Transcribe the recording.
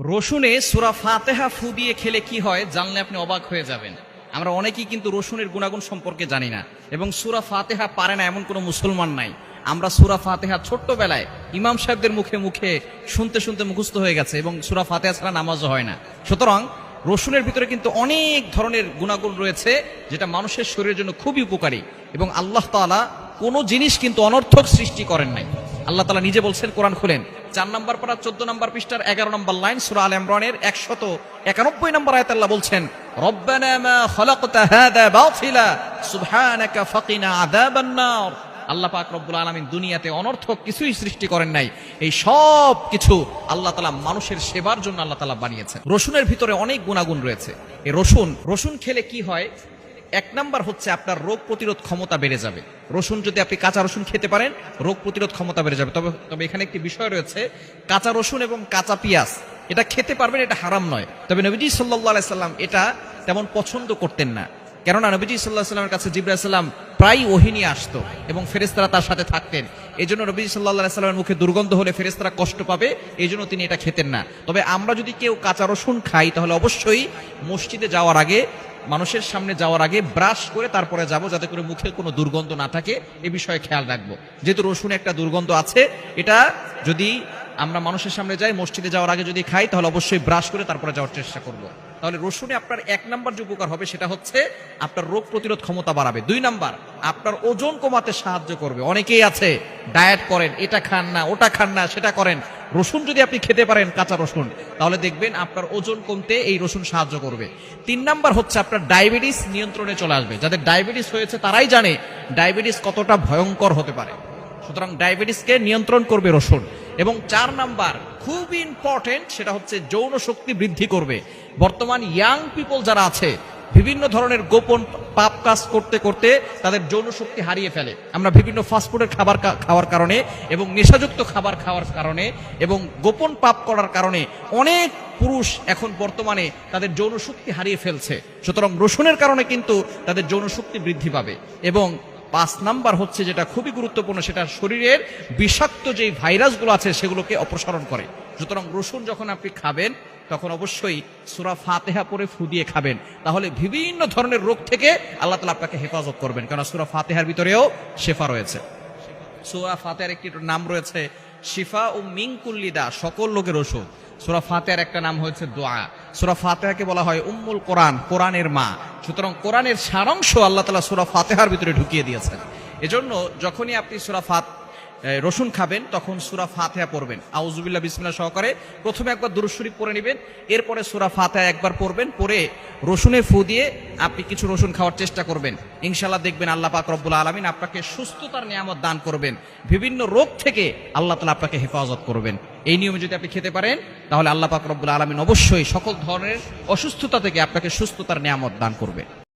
রসুনে সুরা ফাতেহা ফু দিয়ে খেলে কি হয় জানলে আপনি অবাক হয়ে যাবেন। আমরা অনেকেই কিন্তু রসুনের গুণাগুণ সম্পর্কে জানি না এবং সুরা ফাতেহা পারে না এমন কোনো মুসলমান নাই। আমরা সুরা ফাতেহা ছোট্টবেলায় ইমাম সাহেবদের মুখে মুখে শুনতে শুনতে মুখস্থ হয়ে গেছে এবং সুরা ফাতেহা ছাড়া নামাজও হয় না। সুতরাং রসুনের ভিতরে কিন্তু অনেক ধরনের গুণাগুণ রয়েছে যেটা মানুষের শরীরের জন্য খুবই উপকারী এবং আল্লাহ তাআলা কোনো জিনিস কিন্তু অনর্থক সৃষ্টি করেন নাই। আল্লাহ তালা নিজে বলছেন, কোরআন খুলেন। চার নম্বর পারা, চোদ্দ নম্বর পৃষ্ঠার এগারো নম্বর লাইন সুরা আল ইমরানের একশত একানব্বই নম্বর আয়াত আল্লাহ বলছেন আল্লাহ পাক রব্বুল আলামিন দুনিয়াতে অনর্থক কিছুই সৃষ্টি করেন নাই। এই সব কিছু আল্লাহ তালা মানুষের সেবার জন্য আল্লাহ তালা বানিয়েছেন। রসুনের ভিতরে অনেক গুণাগুণ রয়েছে। এই রসুন রসুন খেলে কি হয়? এক নাম্বার হচ্ছে আপনার রোগ প্রতিরোধ ক্ষমতা বেড়ে যাবে। রসুন যদি আপনি কাঁচা রসুন খেতে পারেন, রোগ প্রতিরোধ ক্ষমতা বেড়ে যাবে। তবে তবে এখানে একটি বিষয় রয়েছে, কাঁচা রসুন এবং কাঁচা পেঁয়াজ, এটা খেতে পারবেন, এটা হারাম নয়। তবে নবীজি সাল্লাহ সাল্লাম এটা তেমন পছন্দ করতেন না। কেননা নবীজি সাল্লাহ সাল্লামের কাছে জিব্রাহ সাল্লাম প্রায় ওহিনী আসতো এবং ফেরেস্তারা তার সাথে থাকতেন। এই জন্য নবীজি সাল্লাহ সাল্লামের মুখে দুর্গন্ধ হলে ফেরেস্তারা কষ্ট পাবে এই জন্য তিনি এটা খেতেন না। তবে আমরা যদি কেউ কাঁচা রসুন খাই, তাহলে অবশ্যই মসজিদে যাওয়ার আগে মানুষের সামনে যাওয়ার আগে ব্রাশ করে তারপরে যাব, যাতে করে মুখে কোনো দুর্গন্ধ না থাকে। এ বিষয়ে খেয়াল রাখব। যেহেতু রসুন একটা দুর্গন্ধ আছে, এটা যদি আমরা মানুষের সামনে যাই, মসজিদে যাওয়ার আগে যদি খাই, তাহলে অবশ্যই ব্রাশ করে তারপরে যাওয়ার চেষ্টা করব। তাহলে রসুনে আপনার এক নাম্বার যে উপকার হবে সেটা হচ্ছে আপনার রোগ প্রতিরোধ ক্ষমতা বাড়াবে। দুই নাম্বার, আপনার ওজন কমাতে সাহায্য করবে। অনেকেই আছে, ডায়েট করেন, এটা খান না, ওটা খান না, সেটা করেন। রসুন যদি আপনি খেতে পারেন, কাঁচা রসুন, তাহলে দেখবেন আপনার ওজন কমতে এই রসুন সাহায্য করবে। তিন নাম্বার হচ্ছে আপনার ডায়াবেটিস নিয়ন্ত্রণে চলে আসবে। যাদের ডায়াবেটিস হয়েছে, তারাই জানে ডায়াবেটিস কতটা ভয়ঙ্কর হতে পারে। সুতরাং ডায়াবেটিসকে নিয়ন্ত্রণ করবে রসুন। এবং চার নাম্বার, খুব ইম্পর্টেন্ট সেটা হচ্ছে যৌন শক্তি বৃদ্ধি করবে। বর্তমান ইয়াং পিপল যারা আছে, বিভিন্ন ধরনের গোপন পাপ কাজ করতে করতে তাদের যৌন শক্তি হারিয়ে ফেলে। আমরা বিভিন্ন ফাস্টফুডের খাবার খাওয়ার কারণে এবং নেশাযুক্ত খাবার খাওয়ার কারণে এবং গোপন পাপ করার কারণে অনেক পুরুষ এখন বর্তমানে তাদের যৌন শক্তি হারিয়ে ফেলছে। সুতরাং রসুনের কারণে কিন্তু তাদের যৌন শক্তি বৃদ্ধি পাবে এবং পাঁচ নাম্বার হচ্ছে যেটা খুবই গুরুত্বপূর্ণ, সেটা শরীরের বিষাক্ত যেই ভাইরাসগুলো আছে সেগুলোকে অপসারণ করে। সুতরাং রসুন যখন আপনি খাবেন, তখন অবশ্যই সুরা ফাতেহা পরে ফু দিয়ে খাবেন। তাহলে বিভিন্ন ধরনের রোগ থেকে আল্লাহ তালা আপনাকে হেফাজত করবেন কারণ সুরা ফাতেহার ভিতরেও শেফা রয়েছে। সুরা ফাতেহার একটি নাম রয়েছে শিফা ও মিংকুল্লিদা সকল লোকের ওষুধ সুরা ফাতেহার একটা নাম হয়েছে দোয়া। সুরা ফাতেহাকে বলা হয় উম্মুল কোরআন, কোরআনের মা। সুতরাং কোরআনের সারাংশ আল্লাহ তালা সুরা ফাতেহার ভিতরে ঢুকিয়ে দিয়েছেন। এজন্য যখনই আপনি সুরা ফাত রসুন খাবেন, তখন সুরা ফাতেহা পড়বেন। আউজুবিল্লাহ বিসমিল্লাহ সহকারে প্রথমে একবার দুরুদ পরে নেবেন, এরপরে সুরা ফাতেহা একবার পড়বেন পরে রসুনে ফু দিয়ে আপনি কিছু রসুন খাওয়ার চেষ্টা করবেন। ইনশাল্লাহ দেখবেন আল্লাহ পাক রব্বুল আলমিন আপনাকে সুস্থতার নিয়ামত দান করবেন। বিভিন্ন রোগ থেকে আল্লাহ তালা আপনাকে হেফাজত করবেন। এই নিয়মে যদি আপনি খেতে পারেন, তাহলে আল্লাহ পাক রব্বুল আলমিন অবশ্যই সকল ধরনের অসুস্থতা থেকে আপনাকে সুস্থতার নিয়ামত দান করবে।